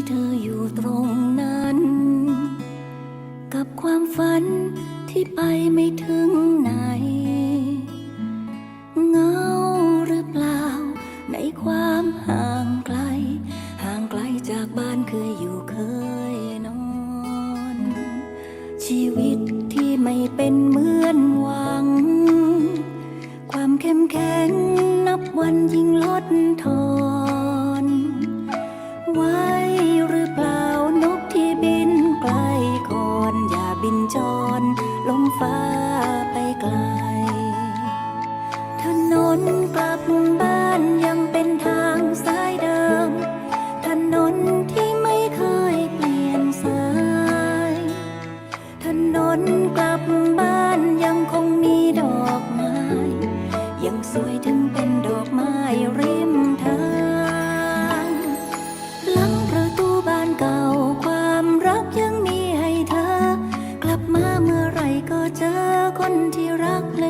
ที่เธออยู่ตรงนั้น กับความฝันที่ไปไม่ถึงไหน เงาหรือเปล่า ในความห่างไกล ห่างไกลจากบ้านเคยอยู่เคยนอน ชีวิตที่ไม่เป็นเหมือนหวัง ความเข้มแข็งนับวันยิ่งลดทอน อนลงฟ้าไปไกล ถนนกลับบ้านยังเป็นทางสายเดิม ถนนที่ไม่เคยเปลี่ยนสาย ถนนกลับบ้าน ก็เจอคนที่รักและห่วงใย